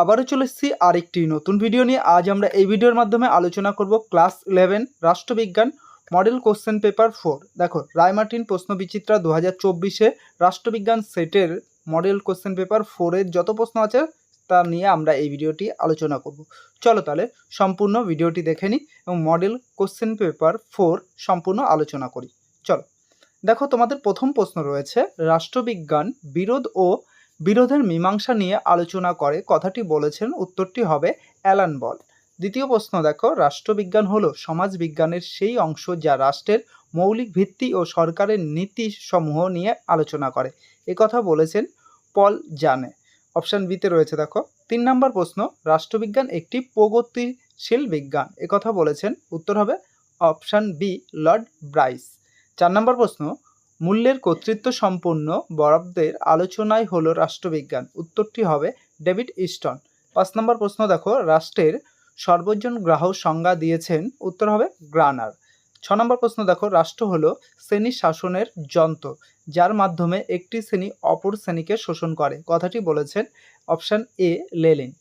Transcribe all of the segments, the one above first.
আবারও চলে এসেছি আরেকটি নতুন ভিডিও নিয়ে। আজ আমরা এই ভিডিওর মাধ্যমে আলোচনা করব ক্লাস ইলেভেন রাষ্ট্রবিজ্ঞান মডেল কোশ্চেন পেপার ফোর দেখো রায়মার্টিন প্রশ্ন বিচিত্রা দু হাজার চব্বিশে রাষ্ট্রবিজ্ঞান সেটের মডেল কোশ্চেন পেপার ফোরের যত প্রশ্ন আছে, তা নিয়ে আমরা এই ভিডিওটি আলোচনা করব। চলো তাহলে সম্পূর্ণ ভিডিওটি দেখে নিই এবং মডেল কোশ্চেন পেপার ফোর সম্পূর্ণ আলোচনা করি। চলো, দেখো তোমাদের প্রথম প্রশ্ন রয়েছে, রাষ্ট্রবিজ্ঞান, বিরোধ ও বিরোধের মীমাংসা নিয়ে আলোচনা করে কথাটি বলেছেন উত্তরটি হবে অ্যালান বল। দ্বিতীয় প্রশ্ন, দেখো, রাষ্ট্রবিজ্ঞান হলো সমাজবিজ্ঞানের সেই অংশ যা রাষ্ট্রের মৌলিক ভিত্তি ও সরকারের নীতি সমূহ নিয়ে আলোচনা করে। কথা বলেছেন পল জানে। অপশান বিতে রয়েছে, দেখো। তিন নম্বর প্রশ্ন, রাষ্ট্রবিজ্ঞান একটি প্রগতিশীল বিজ্ঞান। কথা বলেছেন, উত্তর হবে অপশান বি, লর্ড ব্রাইস। চার নম্বর প্রশ্ন মূল্যের কর্তৃত্ব সম্পন্ন বরাদ্দের আলোচনায় হলো রাষ্ট্রবিজ্ঞান। উত্তরটি হবে ডেভিড ইস্টন। পাঁচ নম্বর প্রশ্ন দেখো, রাষ্ট্রের সর্বজন গ্রাহক সংজ্ঞা দিয়েছেন, উত্তর হবে গ্রানার। ছ নম্বর প্রশ্ন দেখো, রাষ্ট্র হলো শ্রেণি শাসনের যন্ত্র, যার মাধ্যমে একটি শ্রেণি অপর শ্রেণীকে শোষণ করে। কথাটি বলেছেন অপশান এ, লেলিন।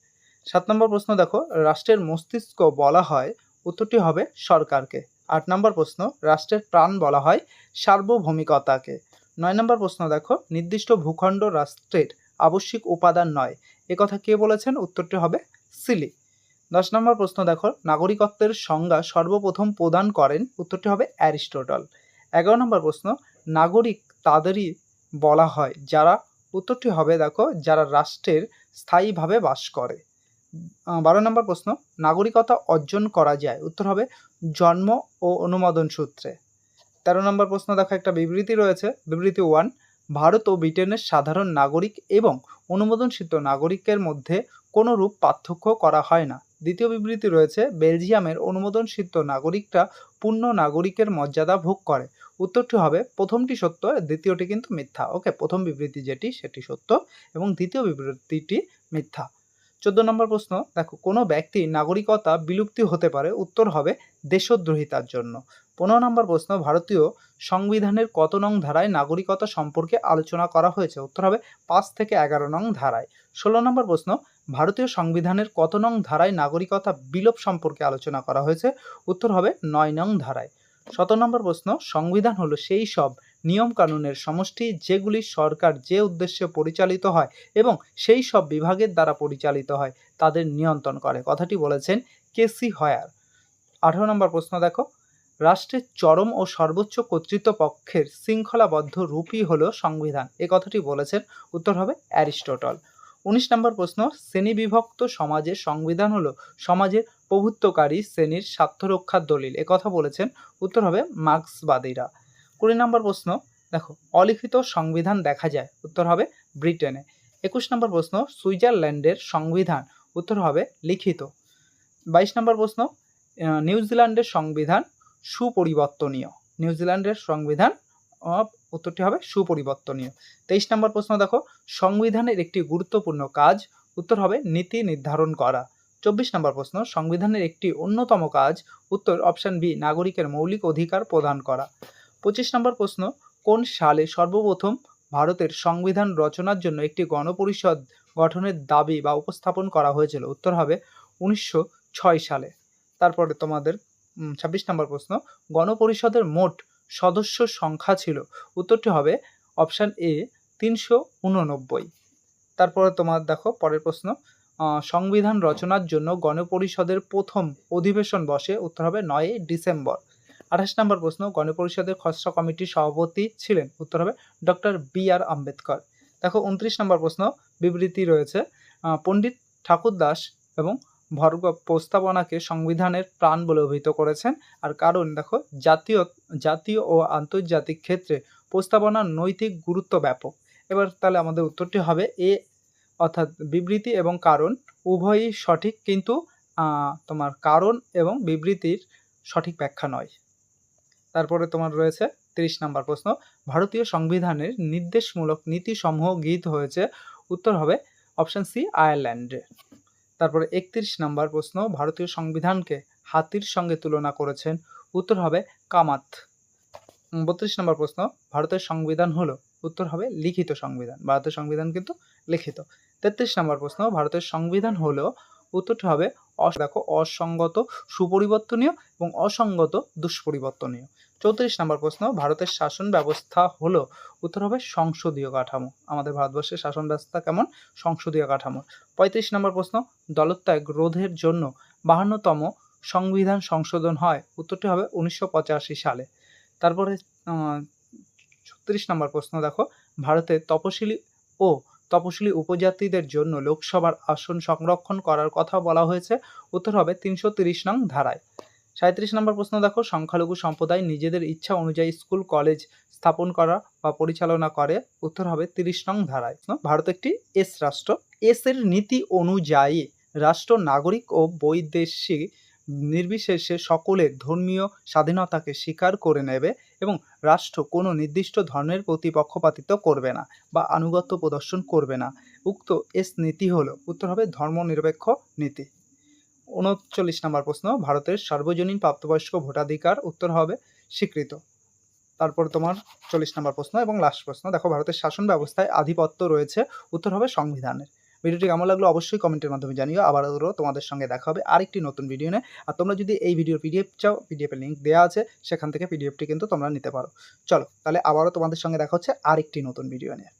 সাত নম্বর প্রশ্ন দেখো, রাষ্ট্রের মস্তিষ্ক বলা হয়, উত্তরটি হবে সরকারকে। আট নম্বর প্রশ্ন, রাষ্ট্রের প্রাণ বলা হয় সার্বভৌমিকতাকে। নয় নম্বর প্রশ্ন দেখো, নির্দিষ্ট ভূখণ্ড রাষ্ট্রের আবশ্যিক উপাদান নয়। কথা কে বলেছেন? উত্তরটি হবে সিলি। দশ নম্বর প্রশ্ন দেখো, নাগরিকত্বের সংজ্ঞা সর্বপ্রথম প্রদান করেন, উত্তরটি হবে অ্যারিস্টোটল। এগারো নম্বর প্রশ্ন, নাগরিক তাদেরই বলা হয় যারা, উত্তরটি হবে দেখো, যারা রাষ্ট্রের স্থায়ীভাবে বাস করে। বারো নম্বর প্রশ্ন, নাগরিকতা অর্জন করা যায়, উত্তর হবে জন্ম ও অনুমোদন সূত্রে। তেরো নম্বর প্রশ্ন দেখো, একটা বিবৃতি রয়েছে। বিবৃতি ওয়ান ভারত ও ব্রিটেনের সাধারণ নাগরিক এবং অনুমোদনসিদ্ধ নাগরিকের মধ্যে কোনো রূপ পার্থক্য করা হয় না। দ্বিতীয় বিবৃতি রয়েছে, বেলজিয়ামের অনুমোদনসিদ্ধ নাগরিকরা পূর্ণ নাগরিকের মর্যাদা ভোগ করে। উত্তরটি হবে, প্রথমটি সত্য, দ্বিতীয়টি কিন্তু মিথ্যা। ওকে প্রথম বিবৃতি যেটি, সেটি সত্য এবং দ্বিতীয় বিবৃতিটি মিথ্যা। চোদ্দ নম্বর প্রশ্ন, দেখো, কোনো ব্যক্তি নাগরিকতা বিলুপ্তি হতে পারে, উত্তর হবে দেশদ্রোহিতার জন্য। পনেরো নম্বর প্রশ্ন, ভারতীয় সংবিধানের কত নং ধারায় নাগরিকতা সম্পর্কে আলোচনা করা হয়েছে? উত্তর হবে পাঁচ থেকে এগারো নং ধারায়। ষোলো নম্বর প্রশ্ন, ভারতীয় সংবিধানের কত নং ধারায় নাগরিকতা বিলোপ সম্পর্কে আলোচনা করা হয়েছে? উত্তর হবে নয় নং ধারায়। সতেরো নম্বর প্রশ্ন, সংবিধান হলো সেই সব নিয়ম কানুনের সমষ্টি যেগুলি সরকার যে উদ্দেশ্যে পরিচালিত হয় এবং সেই সব বিভাগের দ্বারা পরিচালিত হয়, তাদের নিয়ন্ত্রণ করে। কথাটি বলেছেন কেসি হয়ার। আঠারো নম্বর প্রশ্ন দেখো। রাষ্ট্রের চরম ও সর্বোচ্চ কর্তৃত্বপক্ষের শৃঙ্খলাবদ্ধ রূপই হলো সংবিধান। এ কথাটি বলেছেন, উত্তর হবে অ্যারিস্টোটল। উনিশ নম্বর প্রশ্ন, শ্রেণীবিভক্ত সমাজের সংবিধান হলো সমাজের প্রভুত্বকারী শ্রেণির স্বার্থ রক্ষার দলিল কথা বলেছেন, উত্তর হবে মার্ক্সবাদীরা। কুড়ি নম্বর প্রশ্ন, দেখো, অলিখিত সংবিধান দেখা যায়, উত্তর হবে ব্রিটেনে। একুশ নম্বর প্রশ্ন, সুইজারল্যান্ডের সংবিধান, উত্তর হবে লিখিত। বাইশ নম্বর প্রশ্ন নিউজিল্যান্ডের সংবিধান সুপরিবর্তনীয়। নিউজিল্যান্ডের সংবিধান উত্তরটি হবে সুপরিবর্তনীয়। তেইশ নম্বর প্রশ্ন, দেখো, সংবিধানের একটি গুরুত্বপূর্ণ কাজ, উত্তর হবে নীতি নির্ধারণ করা। চব্বিশ নম্বর প্রশ্ন, সংবিধানের একটি অন্যতম কাজ, উত্তর অপশন বি, নাগরিকের মৌলিক অধিকার প্রদান করা। পঁচিশ নম্বর প্রশ্ন, কোন সালে সর্বপ্রথম ভারতের সংবিধান রচনার জন্য একটি গণপরিষদ গঠনের দাবি বা উপস্থাপন করা হয়েছিল? উত্তর হবে উনিশশো ছয় সালে। তারপরে তোমাদের ছাব্বিশ নম্বর প্রশ্ন, গণপরিষদের মোট সদস্য সংখ্যা ছিল? উত্তরটি হবে অপশান এ, তিনশো উননব্বই। তারপরে তোমার দেখো, পরের প্রশ্ন সংবিধান রচনার জন্য গণপরিষদের প্রথম অধিবেশন বসে? উত্তর হবে নয়ই ডিসেম্বর। আঠাশ নম্বর প্রশ্ন, গণপরিষদের খসড়া কমিটির সভাপতি ছিলেন, উত্তর হবে ডক্টর বি আর আম্বেদকর। দেখো, উনত্রিশ নম্বর প্রশ্ন, বিবৃতি রয়েছে পণ্ডিত ঠাকুর দাস এবং ভর্গ প্রস্তাবনাকে সংবিধানের প্রাণ বলে অভিহিত করেছেন, আর কারণ দেখো, জাতীয় জাতীয় ও আন্তর্জাতিক ক্ষেত্রে প্রস্তাবনার নৈতিক গুরুত্ব ব্যাপক। এবার তাহলে আমাদের উত্তরটি হবে এ, অর্থাৎ বিবৃতি এবং কারণ উভয়ই সঠিক, কিন্তু তোমার কারণ এবং বিবৃতির সঠিক ব্যাখ্যা নয়। তারপরে তোমার রয়েছে তিরিশ নাম্বার প্রশ্ন, ভারতীয় সংবিধানের নির্দেশমূলক নীতিসমূহ গৃহীত হয়েছে। উত্তর হবে অপশান সি, আয়ারল্যান্ডে। তারপরে একত্রিশ নাম্বার প্রশ্ন, ভারতীয় সংবিধানকে হাতির সঙ্গে তুলনা করেছেন? উত্তর হবে কামাত। বত্রিশ নম্বর প্রশ্ন, ভারতের সংবিধান হলো? উত্তর হবে লিখিত সংবিধান। ভারতের সংবিধান কিন্তু লিখিত। তেত্রিশ নম্বর প্রশ্ন, ভারতের সংবিধান হলো উত্তরটি হবে অস দেখো, অসঙ্গত, সুপরিবর্তনীয় এবং অসঙ্গত, দুষ্পরিবর্তনীয়। চৌত্রিশ নম্বর প্রশ্ন, ভারতের শাসন ব্যবস্থা হলো, উত্তর হবে সংসদীয় কাঠামো। আমাদের ভারতবর্ষের শাসন ব্যবস্থা কেমন? সংসদীয় কাঠামো। পঁয়ত্রিশ নম্বর প্রশ্ন, দলত্যাগ রোধের জন্য বাহান্নতম সংবিধান সংশোধন হয়, উত্তরটি হবে উনিশশো পঁচাশি সালে। তারপরে ছত্রিশ নম্বর প্রশ্ন, দেখো ভারতের তপশিলি ও তপশিলি উপজাতিদের জন্য লোকসভার আসন সংরক্ষণ করার কথা বলা হয়েছে। উত্তর হবে তিনশো নং ধারায়। সাঁত্রিশ নম্বর প্রশ্ন দেখো, সংখ্যালঘু সম্প্রদায় নিজেদের ইচ্ছা অনুযায়ী স্কুল, কলেজ স্থাপন করা বা পরিচালনা করে। উত্তর হবে তিরিশ নং ধারায়। ভারত একটি এস রাষ্ট্র। এস এর নীতি অনুযায়ী রাষ্ট্র নাগরিক ও বৈদেশিক নির্বিশেষে সকলের ধর্মীয় স্বাধীনতাকে স্বীকার করে নেবে এবং রাষ্ট্র কোনো নির্দিষ্ট ধর্মের প্রতি পক্ষপাতিত্ব করবে না বা আনুগত্য প্রদর্শন করবে না। উক্ত এস নীতি হলো, উত্তর হবে ধর্মনিরপেক্ষ নীতি। উনচল্লিশ নম্বর প্রশ্ন, ভারতের সার্বজনীন প্রাপ্তবয়স্ক ভোটাধিকার, উত্তর হবে স্বীকৃত। তারপর তোমার চল্লিশ নম্বর প্রশ্ন এবং লাস্ট প্রশ্ন। দেখো, ভারতের শাসন ব্যবস্থায় আধিপত্য রয়েছে, উত্তর হবে সংবিধানের। ভিডিওটি কেমন লাগল অবশ্যই কমেন্টের মাধ্যমে জানিও। আবারও তোমাদের সঙ্গে দেখা হবে আরেকটি নতুন ভিডিও নিয়ে। আর তোমরা যদি এই ভিডিও পিডিএফ চাও পিডিএফের লিঙ্ক দেওয়া আছে, সেখান থেকে পিডিএফটি কিন্তু তোমরা নিতে পারো। চলো, তাহলে আবারও তোমাদের সঙ্গে দেখা হচ্ছে আরেকটি নতুন ভিডিও নিয়ে।